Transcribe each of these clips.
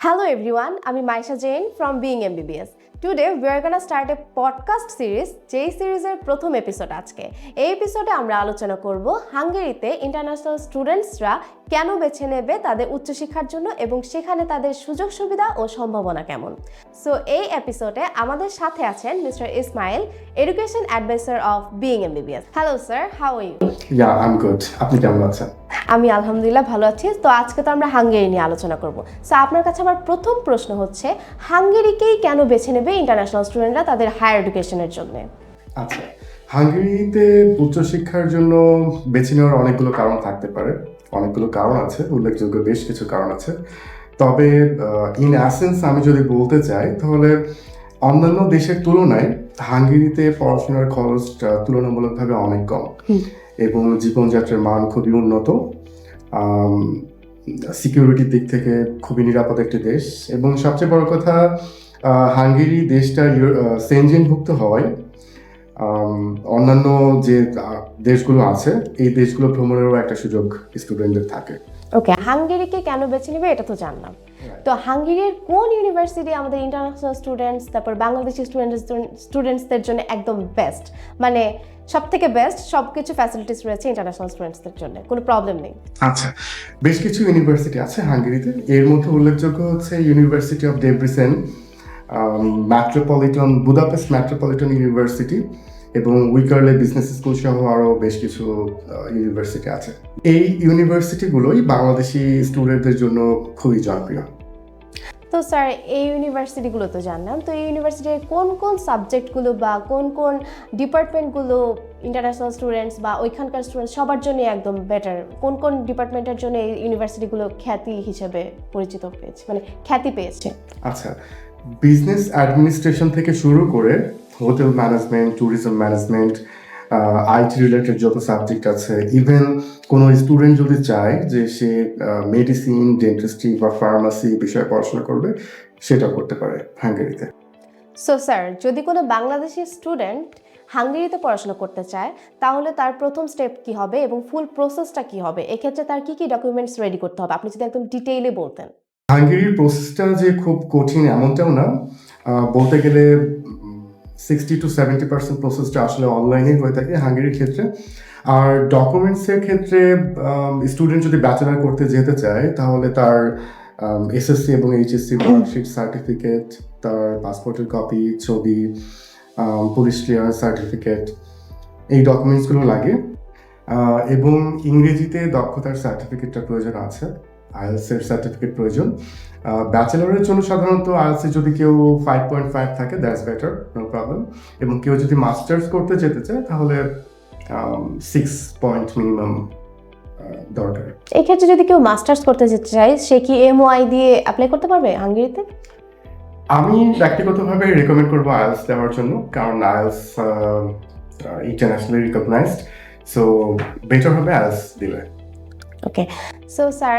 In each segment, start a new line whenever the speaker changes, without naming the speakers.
Hello everyone, আমি Maisha Jen from being MBBS today we are start a podcast series যেই সিরিজের প্রথম episode আজকে। এই এপিসোডে আমরা আলোচনা করব হাঙ্গেরিতে ইন্টারন্যাশনাল স্টুডেন্টসরা কেন বেছে নেবে তাদের উচ্চশিক্ষার জন্য এবং সেখানে তাদের সুযোগ সুবিধা ও সম্ভাবনা কেমন। সো এই এপিসোডে আমাদের সাথে আছেন mister Ismail education advisor of being MBBS hello sir how you
yeah I am good আপনি কেমন আছেন?
আমি আলহামদুলিল্লাহ ভালো আছি। তো আজকে তো আমরা হাঙ্গেরি নিয়ে আলোচনা করব। সো আপনার কাছে আমার প্রথম প্রশ্ন হচ্ছে হাঙ্গেরিকেই কেন বেছে নেবে ইন্টারন্যাশনাল স্টুডেন্টরা তাদের হায়ার এডুকেশনের জন্য?
আচ্ছা হাঙ্গেরিতে উচ্চশিক্ষার জন্য বেছে নেওয়ার অনেকগুলো কারণ থাকতে পারে। অনেকগুলো কারণ আছে উল্লেখযোগ্য বেশ কিছু কারণ আছে। তবে ইন অ্যাসেন্স আমি যদি বলতে চাই তাহলে অন্যান্য দেশের তুলনায় হাঙ্গেরিতে পড়াশোনার খরচটা তুলনামূলকভাবে অনেক কম। এবং জীবনযাত্রার মান খুবই উন্নত। সিকিউরিটির দিক থেকে খুবই নিরাপদ একটি দেশ। এবং সবচেয়ে বড় কথা হাঙ্গেরি দেশটা সেনজেনভুক্ত হওয়ায় অন্যান্য যে দেশগুলো আছে, এই দেশগুলো ভ্রমণেরও একটা সুযোগ স্টুডেন্টদের থাকে।
ওকে হাঙ্গেরিকে কেন বেছে নেবে এটা তো জানলাম। তো হাঙ্গেরির কোন ইউনিভার্সিটি আমাদের ইন্টারন্যাশনাল স্টুডেন্টস তারপর বাংলাদেশি স্টুডেন্টস স্টুডেন্টসদের জন্য একদম বেস্ট মানে সব থেকে বেস্ট সব কিছু ফ্যাসিলিটিস রয়েছে ইন্টারন্যাশনাল স্টুডেন্টসদের জন্য কোনো প্রবলেম নেই।
আচ্ছা বেশ কিছু ইউনিভার্সিটি আছে হাঙ্গেরিতে এর মধ্যে উল্লেখযোগ্য হচ্ছে university of Debrecen metropolitan Budapest metropolitan university এবং উইকারলে বিজনেস স্কুল সহ আরও বেশ কিছু ইউনিভার্সিটি আছে। এই ইউনিভার্সিটিগুলোই বাংলাদেশি স্টুডেন্টদের জন্য খুবই জনপ্রিয়।
তো স্যার এই ইউনিভার্সিটিগুলো তো জানলাম। তো এই ইউনিভার্সিটির কোন কোন সাবজেক্টগুলো বা কোন কোন ডিপার্টমেন্টগুলো ইন্টারন্যাশনাল স্টুডেন্টস বা ওইখানকার স্টুডেন্টস সবার জন্য একদম বেটার কোন কোন ডিপার্টমেন্টের জন্য এই ইউনিভার্সিটিগুলো খ্যাতি হিসেবে পরিচিত পেয়েছে মানে খ্যাতি পেয়েছে?
আচ্ছা বিজনেস অ্যাডমিনিস্ট্রেশন থেকে শুরু করে hotel management tourism management IT related যত সাবজেক্ট আছে ইভেন কোনো স্টুডেন্ট যদি চায় যে সে মেডিসিন ডেন্টিস্ট্রি বা ফার্মাসি বিষয়ে পড়াশোনা করবে সেটা করতে পারে হাঙ্গেরিতে।
সো স্যার যদি কোনো বাংলাদেশি স্টুডেন্ট হাঙ্গেরিতে পড়াশোনা করতে চায় তাহলে তার প্রথম স্টেপ কি হবে এবং ফুল প্রসেসটা কি হবে? এক্ষেত্রে তার কি কি ডকুমেন্টস রেডি করতে হবে? আপনি যদি একদম ডিটেইলে বলতেন।
হাঙ্গেরির প্রসেসটা যে খুব কঠিন এমনটাও না। বলতে গেলে সিক্সটি টু সেভেন্টি পার্সেন্ট প্রসেসটা আসলে অনলাইনে হয়ে থাকে হাঙ্গেরির ক্ষেত্রে। আর ডকুমেন্টসের ক্ষেত্রে স্টুডেন্ট যদি ব্যাচেলার করতে যেতে চায়, তাহলে তার এসএসসি এবং এইচএসসি মার্কশিট সার্টিফিকেট তার পাসপোর্টের কপি ছবি পুলিশ ক্লিয়ারেন্স সার্টিফিকেট এই ডকুমেন্টসগুলো লাগে। এবং ইংরেজিতে দক্ষতার সার্টিফিকেটটা প্রয়োজন আছে। আইএলস এর সার্টিফিকেট প্রয়োজন। ব্যাচেলরের জন্য সাধারণত আইএলস এ যদি কেউ ফাইভ পয়েন্ট ফাইভ থাকে দ্যাটস বেটার নো প্রবলেম এবং কেউ যদি মাস্টার্স করতে যেতে চায় তাহলে সিক্স পয়েন্ট মিনিমাম দরকার।
এক্ষেত্রে যদি কেউ মাস্টার্স করতে যেতে চায় সে কি এমওআই দিয়ে অ্যাপ্লাই করতে পারবে হাঙ্গেরিতে?
আমি ব্যক্তিগতভাবে রেকমেন্ড করব আইএলস দেওয়ার জন্য কারণ IELTS internationally recognised so better হবে আইএলস দিলে।
ওকে সো স্যার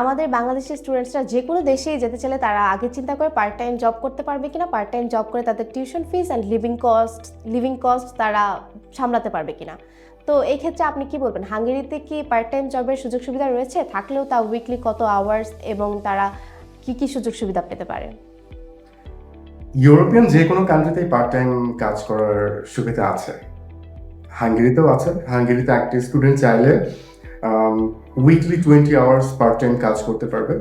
আমাদের বাংলাদেশের স্টুডেন্টসরা যে কোনো দেশেই যেতে চাইলে তারা আগে চিন্তা করে পার্ট টাইম জব করতে পারবে কিনা পার্ট টাইম জব করে তাদের tuition fees and living cost living cost তারা সামলাতে পারবে কিনা। তো এই ক্ষেত্রে আপনি কি বলবেন? হাঙ্গেরিতে কি পার্ট টাইম জবের সুযোগ সুবিধা রয়েছে? থাকলেও তা উইকলি কত আওয়ার্স এবং তারা কি কি সুযোগ সুবিধা পেতে পারে?
ইউরোপিয়ান যে কোনো কান্ট্রিতেই পার্ট টাইম কাজ করার সুবিধা আছে। হাঙ্গেরিতেও আছে। হাঙ্গেরিতে একটা স্টুডেন্ট চাইলে weekly twenty hours part time কাজ করতে পারবে।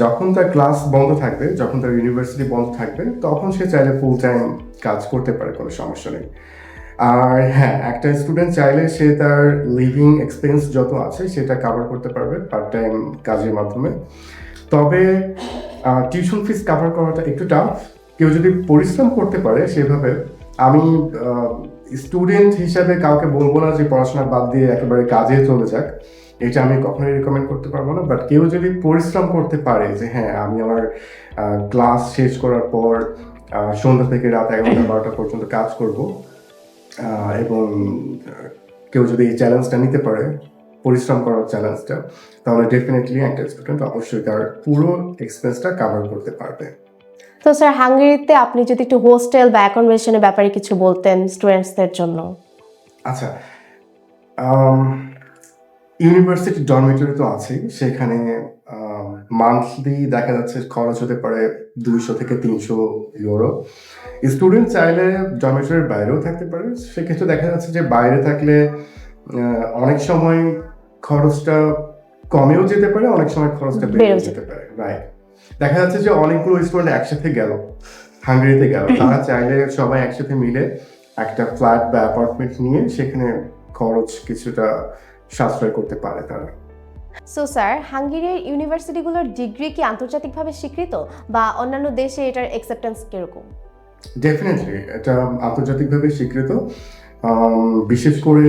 যখন তার ক্লাস বন্ধ থাকবে, যখন তার ইউনিভার্সিটি বন্ধ থাকবে, তখন সে চাইলে ফুল টাইম কাজ করতে পারে, কোনো সমস্যা নেই। আর হ্যাঁ একটা স্টুডেন্ট চাইলে সে তার লিভিং এক্সপেন্স যত আছে, সেটা কাভার করতে পারবে পার্ট টাইম কাজের মাধ্যমে। তবে টিউশন ফিস কাভার করাটা একটু টাফ কেউ যদি পরিশ্রম করতে পারে, সেভাবে আমি স্টুডেন্ট হিসাবে কাউকে বলব না যে পড়াশোনা বাদ দিয়ে একেবারে কাজে চলে যাক। এটা আমি কখনোই রেকমেন্ড করতে পারব না বাট কেউ যদি পরিশ্রম করতে পারে যে হ্যাঁ আমি আমার ক্লাস শেষ করার পর সন্ধ্যা থেকে রাত এগারোটা বারোটা পর্যন্ত কাজ করব এবং কেউ যদি এই চ্যালেঞ্জটা নিতে পারে পরিশ্রম করার চ্যালেঞ্জটা তাহলে ডেফিনেটলি একটা স্টুডেন্ট অবশ্যই তার পুরো এক্সপেন্সটা কাভার করতে পারবে।
তো স্যার হাঙ্গেরিতে আপনি যদি একটু হোস্টেল বা অ্যাকোমোডেশনের ব্যাপারে কিছু বলতেন স্টুডেন্টসদের জন্য।
আচ্ছা ইউনিভার্সিটি ডরমিটরি তো আছেই। সেখানে মান্থলি দেখা যাচ্ছে খরচ হতে পারে দুইশো থেকে তিনশো ইউরো স্টুডেন্ট চাইলে ডরমেটরির বাইরেও থাকতে পারে। সেক্ষেত্রে দেখা যাচ্ছে যে বাইরে থাকলে অনেক সময় খরচটা কমেও যেতে পারে অনেক সময় খরচটা
বেড়েও
যেতে পারে রাইট দেখা যাচ্ছে যে অনেকগুলো স্টুডেন্ট একসাথে গেল হাঙ্গেরিতে গেল। তারা চাইলে সবাই একসাথে মিলে একটা ফ্ল্যাট বা অ্যাপার্টমেন্ট নিয়ে সেখানে খরচ কিছুটা সাশ্রয় করতে পারে তারা।
সো স্যার হাঙ্গেরির ইউনিভার্সিটিগুলোর ডিগ্রি কি আন্তর্জাতিকভাবে স্বীকৃত বা অন্যান্য দেশে এটার অ্যাকসেপ্টেন্স কীরকম?
ডেফিনেটলি এটা আন্তর্জাতিকভাবে স্বীকৃত। বিশেষ করে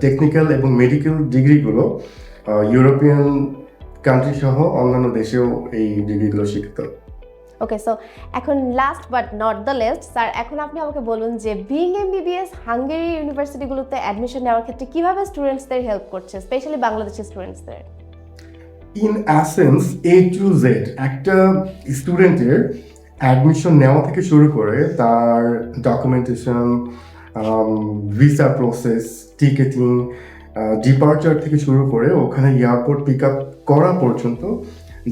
টেকনিক্যাল এবং মেডিকেল ডিগ্রিগুলো ইউরোপিয়ান কান্ট্রি সহ অন্যান্য দেশেও এই ডিগ্রিগুলো স্বীকৃত।
ওকে সো এখন last but not the least sir এখন আপনি আমাকে বলুন যে বিং এমবিবিএস হাঙ্গেরি ইউনিভার্সিটিগুলোতে অ্যাডমিশন নেওয়ার ক্ষেত্রে কীভাবে স্টুডেন্টসদের হেল্প করছে specially Bangladeshi স্টুডেন্টসদের
in essence A to Z একটা স্টুডেন্টের অ্যাডমিশন নেওয়া থেকে শুরু করে তার documentation visa process ticketing departure থেকে শুরু করে ওখানে এয়ারপোর্ট পিক আপ করা পর্যন্ত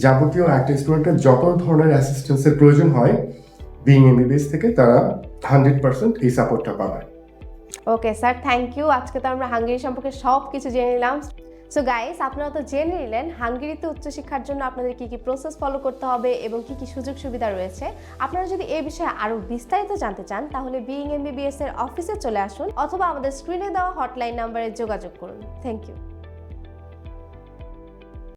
যাবতীয় একটা স্টুডেন্টের যত ধরনের অ্যাসিস্ট্যান্সের প্রয়োজন হয় বিং এমবিবিএস থেকে তারা হান্ড্রেড পার্সেন্ট এই সাপোর্টটা পাবে।
ওকে স্যার থ্যাংক ইউ আজকে তো আমরা হাঙ্গেরি সম্পর্কে সব কিছু জেনে নিলাম। সো গাইস আপনারা তো জেনে নিলেন, হাঙ্গেরিতে উচ্চশিক্ষার জন্য আপনাদের কি কি প্রসেস ফলো করতে হবে এবং কি কি সুযোগ সুবিধা রয়েছে। আপনারা যদি এই বিষয়ে আরও বিস্তারিত জানতে চান, তাহলে বিইং এমবিবিএস এর অফিসে চলে আসুন অথবা আমাদের স্ক্রিনে দেওয়া হটলাইন নাম্বারে যোগাযোগ করুন। Thank you